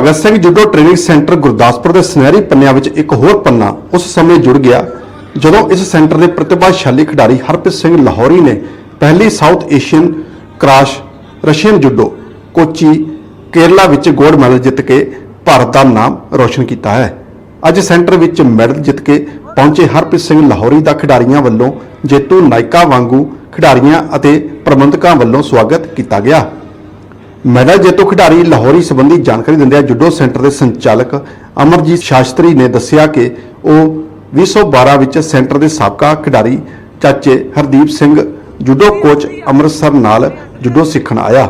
Bhagat Singh judo training centre Gurdaspur ਦੇ ਸੁਨਹਿਰੀ ਪੰਨਿਆਂ ਵਿੱਚ ਇੱਕ ਹੋਰ ਪੰਨਾ ਉਸ ਸਮੇਂ ਜੁੜ ਗਿਆ, ਜਦੋਂ ਇਸ ਸੈਂਟਰ ਦੇ ਪ੍ਰਤਿਭਾਸ਼ਾਲੀ ਖਿਡਾਰੀ ਹਰਪ੍ਰੀਤ ਸਿੰਘ ਲਾਹੌਰੀ ਨੇ ਪਹਿਲੀ South Asian kurash Russian judo, Kochi, Kerala ਵਿੱਚ ਗੋਲਡ ਮੈਡਲ ਜਿੱਤ ਕੇ ਭਾਰਤ ਦਾ ਨਾਮ ਰੌਸ਼ਨ ਕੀਤਾ ਹੈ। ਅੱਜ ਸੈਂਟਰ ਵਿੱਚ ਮੈਡਲ ਜਿੱਤ ਕੇ ਪਹੁੰਚੇ ਹਰਪ੍ਰੀਤ ਸਿੰਘ ਲਾਹੌਰੀ ਦਾ ਖਿਡਾਰੀਆਂ ਵੱਲੋਂ ਜੇਤੂ ਨਾਇਕਾ ਵਾਂਗੂ ਖਿਡਾਰੀਆਂ ਅਤੇ ਪ੍ਰਬੰਧਕਾਂ ਵੱਲੋਂ ਸਵਾਗਤ ਕੀਤਾ ਗਿਆ। ਮੈਡਲ ਜੇਤੂ ਖਿਡਾਰੀ ਲਾਹੌਰੀ ਸੰਬੰਧੀ ਜਾਣਕਾਰੀ ਦਿੰਦਿਆਂ ਜੁਡੋ ਸੈਂਟਰ ਦੇ ਸੰਚਾਲਕ ਅਮਰਜੀਤ ਸ਼ਾਸਤਰੀ ਨੇ ਦੱਸਿਆ ਕਿ ਉਹ 2012 ਵਿੱਚ ਸੈਂਟਰ ਦੇ ਸਾਬਕਾ ਖਿਡਾਰੀ ਚਾਚੇ ਹਰਦੀਪ ਸਿੰਘ, ਜੁਡੋ ਕੋਚ ਅੰਮ੍ਰਿਤਸਰ ਨਾਲ ਜੁਡੋ ਸਿੱਖਣ ਆਇਆ।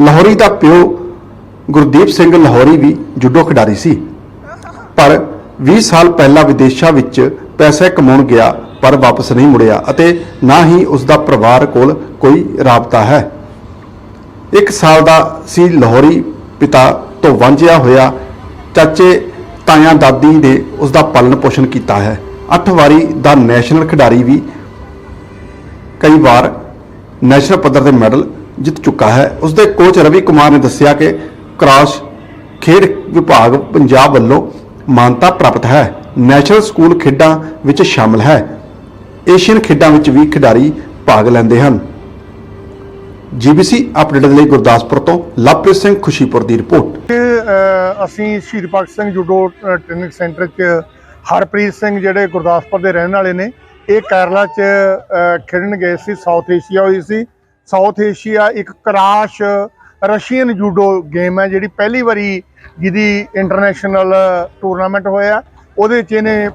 ਲਾਹੌਰੀ ਦਾ ਪਿਓ ਗੁਰਦੀਪ ਸਿੰਘ ਲਾਹੌਰੀ ਵੀ ਜੁਡੋ ਖਿਡਾਰੀ ਸੀ। ਪਰ 20 ਸਾਲ ਪਹਿਲਾਂ ਵਿਦੇਸ਼ਾਂ ਵਿੱਚ ਪੈਸੇ ਕਮਾਉਣ ਗਿਆ, ਪਰ ਵਾਪਸ ਨਹੀਂ ਮੁੜਿਆ ਅਤੇ ਨਾ ਹੀ ਉਸ ਦਾ ਪਰਿਵਾਰ ਕੋਲ ਕੋਈ ਰਾਬਤਾ ਹੈ। ਇੱਕ ਸਾਲ ਦਾ ਸੀ ਲਾਹੌਰੀ ਪਿਤਾ ਤੋਂ ਵਾਂਝਿਆ ਹੋਇਆ ਚਾਚੇ ਤਾਇਆ ਦਾਦੀ ਨੇ ਉਸ ਦਾ ਪਾਲਣ ਪੋਸ਼ਣ ਕੀਤਾ ਹੈ। ਅੱਠ ਵਾਰੀ ਦਾ ਨੈਸ਼ਨਲ ਖਿਡਾਰੀ ਵੀ ਕਈ ਵਾਰ ਨੈਸ਼ਨਲ ਪੱਧਰ ਤੇ ਮੈਡਲ ਜਿੱਤ ਚੁੱਕਾ ਹੈ। ਉਸ ਦੇ ਕੋਚ ਰਵੀ ਕੁਮਾਰ ਨੇ ਦੱਸਿਆ ਕਿ ਕ੍ਰਾਸ ਖੇਡ ਵਿਭਾਗ ਪੰਜਾਬ ਵੱਲੋਂ ਮਾਨਤਾ ਪ੍ਰਾਪਤ ਹੈ। ਨੈਸ਼ਨਲ ਸਕੂਲ ਖੇਡਾਂ ਵਿੱਚ ਸ਼ਾਮਲ ਹੈ। ਏਸ਼ੀਅਨ ਖੇਡਾਂ ਵਿੱਚ ਵੀ ਖਿਡਾਰੀ ਭਾਗ ਲੈਂਦੇ ਹਨ। ਜੀਬੀਸੀ ਅਪਡੇਟ ਦੇ ਲਈ ਗੁਰਦਾਸਪੁਰ ਤੋਂ ਲਵਪ੍ਰੀਤ ਸਿੰਘ ਖੁਸ਼ੀਪੁਰ ਦੀ ਰਿਪੋਰਟ। ਅਸੀਂ ਸ਼ਹੀਦ Bhagat Singh judo training centre 'ਚ ਹਰਪ੍ਰੀਤ ਸਿੰਘ ਜਿਹੜੇ ਗੁਰਦਾਸਪੁਰ ਦੇ ਰਹਿਣ ਵਾਲੇ ਨੇ, ਇਹ ਕੇਰਲਾ 'ਚ ਖੇਡਣ ਗਏ ਸੀ ਸਾਊਥ ਏਸ਼ੀਆ ਹੋਈ ਸੀ। ਸਾਊਥ ਏਸ਼ੀਆ ਇੱਕ ਕਰਾਸ਼ ਰਸ਼ੀਅਨ ਜੂਡੋ ਗੇਮ ਹੈ, ਜਿਹੜੀ ਪਹਿਲੀ ਵਾਰੀ ਜਿਹਦੀ ਇੰਟਰਨੈਸ਼ਨਲ ਟੂਰਨਾਮੈਂਟ ਹੋਇਆ। ਉਹਦੇ 'ਚ ਇਹਨੇ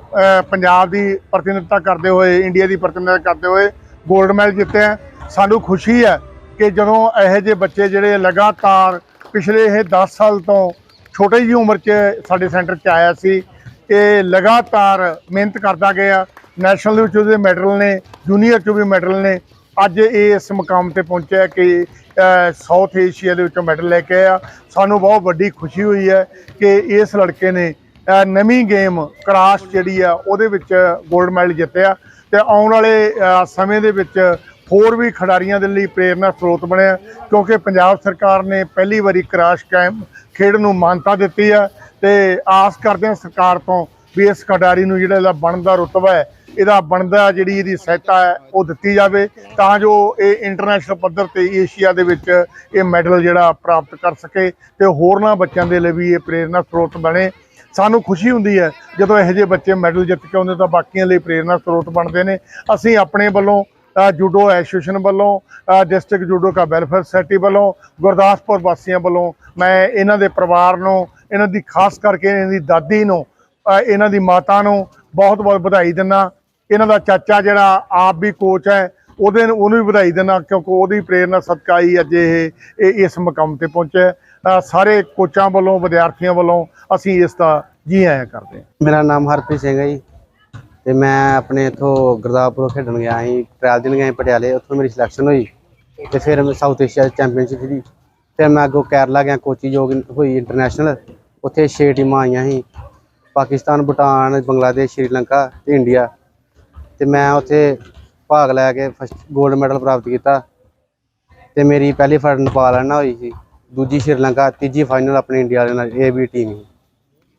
ਪੰਜਾਬ ਦੀ ਪ੍ਰਤੀਨਿਧਤਾ ਕਰਦੇ ਹੋਏ ਇੰਡੀਆ ਦੀ ਪ੍ਰਤੀਨਿਧਤਾ ਕਰਦੇ ਹੋਏ 골ਡ ਮੈਡਲ ਜਿੱਤਿਆ। ਸਾਨੂੰ ਖੁਸ਼ੀ ਹੈ ਕਿ ਜਦੋਂ ਇਹੋ ਜਿਹੇ ਬੱਚੇ ਜਿਹੜੇ ਲਗਾਤਾਰ ਪਿਛਲੇ ਇਹ 10 ਸਾਲ ਤੋਂ ਛੋਟੀ ਜਿਹੀ ਉਮਰ 'ਚ ਸਾਡੇ ਸੈਂਟਰ 'ਚ ਆਇਆ ਸੀ ਇਹ ਲਗਾਤਾਰ ਮਿਹਨਤ ਕਰਦਾ ਗਿਆ। ਨੈਸ਼ਨਲ ਦੇ ਵਿੱਚ ਉਹਦੇ ਮੈਡਲ ਨੇ, ਜੂਨੀਅਰ 'ਚ ਵੀ ਮੈਡਲ ਨੇ। ਅੱਜ ਇਹ ਇਸ ਮੁਕਾਮ ਤੇ ਪਹੁੰਚਿਆ ਕਿ ਸਾਊਥ ਏਸ਼ੀਆ ਦੇ ਵਿੱਚੋਂ ਮੈਡਲ ਲੈ ਕੇ ਆਇਆ। ਸਾਨੂੰ ਬਹੁਤ ਵੱਡੀ ਖੁਸ਼ੀ ਹੋਈ ਹੈ ਕਿ ਇਸ ਲੜਕੇ ਨੇ ਨਵੀਂ ਗੇਮ ਕਰਾਸ਼ ਜਿਹੜੀ ਆ, ਉਹਦੇ ਵਿੱਚ 골ਡ ਮੈਡਲ ਜਿੱਤਿਆ। ਤੇ ਆਉਣ ਵਾਲੇ ਸਮੇਂ ਦੇ ਵਿੱਚ ਹੋਰ ਵੀ ਖਿਡਾਰੀਆਂ ਦੇ ਲਈ ਪ੍ਰੇਰਨਾ ਸਰੋਤ ਬਣਿਆ ਕਿਉਂਕਿ ਪੰਜਾਬ ਸਰਕਾਰ ਨੇ ਪਹਿਲੀ ਵਾਰੀ ਕਰਾਸ਼ ਕੈਂਪ ਖੇਡ ਨੂੰ ਮਾਨਤਾ ਦਿੱਤੀ ਹੈ ਤੇ ਆਸ ਕਰਦੇ ਹਾਂ ਸਰਕਾਰ ਤੋਂ ਵੀ ਇਸ ਖਿਡਾਰੀ ਨੂੰ ਜਿਹੜਾ ਇਹਦਾ ਬਣਦਾ ਰੁਤਬਾ ਹੈ, ਇਹਦਾ ਬਣਦਾ ਜਿਹੜੀ ਇਹਦੀ ਸਹਾਇਤਾ ਹੈ, ਉਹ ਦਿੱਤੀ ਜਾਵੇ, ਤਾਂ ਜੋ ਇਹ ਇੰਟਰਨੈਸ਼ਨਲ ਪੱਧਰ ਤੇ ਏਸ਼ੀਆ ਦੇ ਵਿੱਚ ਇਹ ਮੈਡਲ ਜਿਹੜਾ ਪ੍ਰਾਪਤ ਕਰ ਸਕੇ ਤੇ ਹੋਰਨਾਂ ਬੱਚਿਆਂ ਦੇ ਲਈ ਵੀ ਇਹ ਪ੍ਰੇਰਨਾ ਸਰੋਤ ਬਣੇ। ਸਾਨੂੰ ਖੁਸ਼ੀ ਹੁੰਦੀ ਹੈ ਜਦੋਂ ਇਹੋ ਜਿਹੇ ਬੱਚੇ ਮੈਡਲ ਜਿੱਤ ਕੇ ਆਉਂਦੇ ਤਾਂ ਬਾਕੀਆਂ ਲਈ ਪ੍ਰੇਰਨਾ ਸਰੋਤ ਬਣਦੇ ਨੇ। ਅਸੀਂ ਆਪਣੇ ਵੱਲੋਂ ਜੂਡੋ ਐਸੋਸੀਏਸ਼ਨ ਵੱਲੋਂ ਡਿਸਟ੍ਰਿਕਟ ਜੂਡੋ ਕਾ ਵੈਲਫੇਅਰ ਸੋਸਾਇਟੀ ਵੱਲੋਂ, ਗੁਰਦਾਸਪੁਰ ਵਾਸੀਆਂ ਵੱਲੋਂ, ਮੈਂ ਇਹਨਾਂ ਦੇ ਪਰਿਵਾਰ ਨੂੰ, ਇਹਨਾਂ ਦੀ ਖਾਸ ਕਰਕੇ ਇਹਨਾਂ ਦੀ ਦਾਦੀ ਨੂੰ ਇਹਨਾਂ ਦੀ ਮਾਤਾ ਨੂੰ ਬਹੁਤ ਬਹੁਤ ਵਧਾਈ ਦਿੰਦਾ। ਇਹਨਾਂ ਦਾ ਚਾਚਾ ਜਿਹੜਾ ਆਪ ਵੀ ਕੋਚ ਹੈ, ਉਹਦੇ ਨੂੰ, ਉਹਨੂੰ ਵੀ ਵਧਾਈ ਦਿੰਦਾ ਕਿਉਂਕਿ ਉਹਦੀ ਪ੍ਰੇਰਨਾ ਸਦਕਾ ਹੀ ਅੱਜ ਇਹ ਇਸ ਮੁਕਾਮ ਤੇ ਪਹੁੰਚਿਆ ਸਾਰੇ ਕੋਚਾਂ ਵੱਲੋਂ, ਵਿਦਿਆਰਥੀਆਂ ਵੱਲੋਂ ਅਸੀਂ ਇਸ ਦਾ ਜੀ ਆਇਆਂ ਕਰਦੇ ਹਾਂ। ਮੇਰਾ ਨਾਮ ਹਰਪ੍ਰੀਤ ਸਿੰਘ ਹੈ ਜੀ। ਤੇ ਮੈਂ ਆਪਣੇ ਇਥੋਂ ਗੁਰਦਾਸਪੁਰ ਖੇਡਣ ਗਿਆ ਸੀ ਟ੍ਰਾਇਲ ਦਿਨ ਗਿਆ ਸੀ ਪਟਿਆਲੇ, ਉੱਥੋਂ ਮੇਰੀ ਸਿਲੈਕਸ਼ਨ ਹੋਈ ਤੇ ਫਿਰ ਮੈਂ ਸਾਊਥ ਏਸ਼ੀਆ ਚੈਂਪੀਅਨਸ਼ਿਪ ਦੀ ਫਿਰ ਮੈਂ ਅੱਗੋਂ ਕੇਰਲਾ ਗਿਆ ਕੋਚੀ ਜੋ ਹੋਈ ਇੰਟਰਨੈਸ਼ਨਲ ਉੱਥੇ 6 ਟੀਮਾਂ ਆਈਆਂ ਸੀ, ਪਾਕਿਸਤਾਨ, ਭੂਟਾਨ, ਬੰਗਲਾਦੇਸ਼, ਸ਼੍ਰੀਲੰਕਾ ਤੇ ਇੰਡੀਆ ਤੇ ਮੈਂ ਉੱਥੇ ਭਾਗ ਲੈ ਕੇ ਫਸਟ 골ਡ ਮੈਡਲ ਪ੍ਰਾਪਤ ਕੀਤਾ ਤੇ ਮੇਰੀ ਪਹਿਲੀ ਫਾਈਟ ਨੇਪਾਲ ਨਾਲ ਹੋਈ ਸੀ, ਦੂਜੀ ਸ਼੍ਰੀਲੰਕਾ, ਤੀਜੀ ਫਾਈਨਲ ਆਪਣੇ ਇੰਡੀਆ ਦੇ ਨਾਲ ਇਹ ਵੀ ਟੀਮ ਸੀ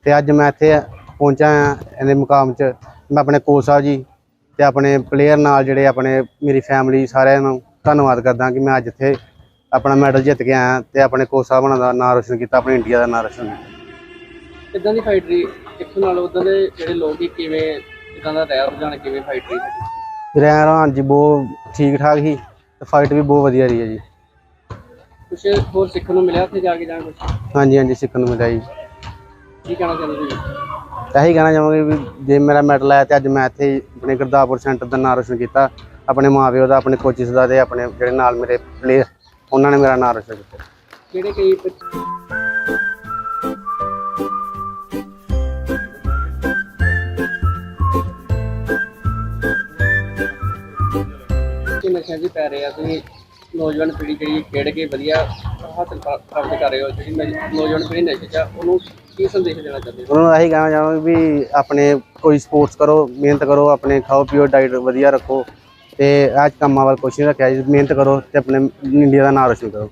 ਤੇ ਅੱਜ ਮੈਂ ਇੱਥੇ ਪਹੁੰਚਾ ਹਾਂ, ਇਹਦੇ ਮੁਕਾਮ 'ਚ। ਮੈਂ ਆਪਣੇ ਕੋਚ ਸਾਹਿਬ ਜੀ ਤੇ ਆਪਣੇ ਪਲੇਅਰ ਨਾਲ ਜਿਹੜੇ ਆਪਣੇ ਮੇਰੀ ਫੈਮਿਲੀ ਸਾਰਿਆਂ ਨੂੰ ਧੰਨਵਾਦ ਕਰਦਾ ਕਿ ਮੈਂ ਅੱਜ ਇੱਥੇ ਆਪਣਾ ਮੈਡਲ ਜਿੱਤ ਕੇ ਆਇਆ ਤੇ ਆਪਣੇ ਕੋਚ ਸਾਹਿਬਾਂ ਦਾ ਨਾਮ ਰੋਸ਼ਨ ਕੀਤਾ ਆਪਣੀ ਇੰਡੀਆ ਦਾ ਨਾਮ ਰੋਸ਼ਨ ਕੀਤਾ। ਕਿੱਦਾਂ ਦੀ ਫਾਈਟ ਰਹੀ? ਇੱਥੋਂ ਨਾਲ ਉਦਾਂ ਦੇ ਜਿਹੜੇ ਲੋਕ ਹੀ ਕਿਵੇਂ ਕਿੱਦਾਂ ਦਾ ਰਿਹਾ ਰੁਝਾਨ ਕਿਵੇਂ ਫਾਈਟ ਰਹੀ ਸਾਡੀ? ਰਹਿਣ ਰਹਾਨ ਜੀ ਬਹੁਤ ਠੀਕ ਠਾਕ ਸੀ ਤੇ ਫਾਈਟ ਵੀ ਬਹੁਤ ਵਧੀਆ ਰਹੀ ਹੈ ਜੀ। ਕੁਛ ਹੋਰ ਸਿੱਖਣ ਨੂੰ ਮਿਲਿਆ ਉੱਥੇ ਜਾ ਕੇ ਜਾਂ ਕੁਛ? ਹਾਂਜੀ ਹਾਂਜੀ ਸਿੱਖਣ ਨੂੰ ਮਿਲਿਆ ਜੀ। ਕੀ ਕਹਿਣਾ ਚਾਹੁੰਦੇ ਤੁਸੀਂ? ਇਹੀ ਕਹਿਣਾ ਚਾਹਾਂਗੇ ਵੀ ਜੇ ਮੇਰਾ ਮੈਡਲ ਆਇਆ ਤੇ ਅੱਜ ਮੈਂ ਇੱਥੇ ਆਪਣੇ ਗੁਰਦਾਸਪੁਰ ਸੈਂਟਰ ਦਾ ਨਾਮ ਰੋਸ਼ਨ ਕੀਤਾ ਆਪਣੇ ਮਾਪਿਓ ਦਾ ਆਪਣੇ ਕੋਚਿਸ ਦਾ ਤੇ ਆਪਣੇ ਜਿਹੜੇ ਨਾਲ ਮੇਰੇ ਪਲੇਅਰ ਉਹਨਾਂ ਨੇ ਮੇਰਾ ਨਾਮ ਰੋਸ਼ਨ ਕੀਤਾ। ਕਿਹੜੇ ਕਈ ਕਿ ਨਸ਼ਿਆਂ ਪੈ ਰਹੇ ਆ ਤੁਸੀਂ ਨੌਜਵਾਨ ਪੀੜ੍ਹੀ ਜਿਹੜੀ ਖੇਡ ਕੇ ਵਧੀਆ ਹਾਸਲ ਪ੍ਰਾ- ਪ੍ਰਾਪਤ ਕਰ ਰਹੇ ਹੋ ਜਿਹੜੀ ਨੌ- ਨੌਜਵਾਨ ਪੀੜ੍ਹੀ ਨਸ਼ੇ 'ਚ ਉਹਨੂੰ ਕੀ ਸੰਦੇਸ਼ ਦੇਣਾ ਚਾਹੁੰਦੇ ਹੋ? ਉਹਨਾਂ ਨੂੰ ਇਹੀ ਕਹਿਣਾ ਚਾਹਾਂਗਾ ਵੀ ਆਪਣੇ ਕੋਈ ਸਪੋਰਟਸ ਕਰੋ, ਮਿਹਨਤ ਕਰੋ, ਆਪਣੇ ਖਾਓ, ਪੀਓ ਡਾਈਟ ਵਧੀਆ ਰੱਖੋ ਤੇ ਅੱਜ ਕੰਮਾਂ ਵੱਲ ਕੁਛ ਨਹੀਂ ਰੱਖਿਆ ਜੀ, ਮਿਹਨਤ ਕਰੋ ਤੇ ਆਪਣੇ ਇੰਡੀਆ ਦਾ ਨਾਮ ਰੋਸ਼ਨ ਕਰੋ।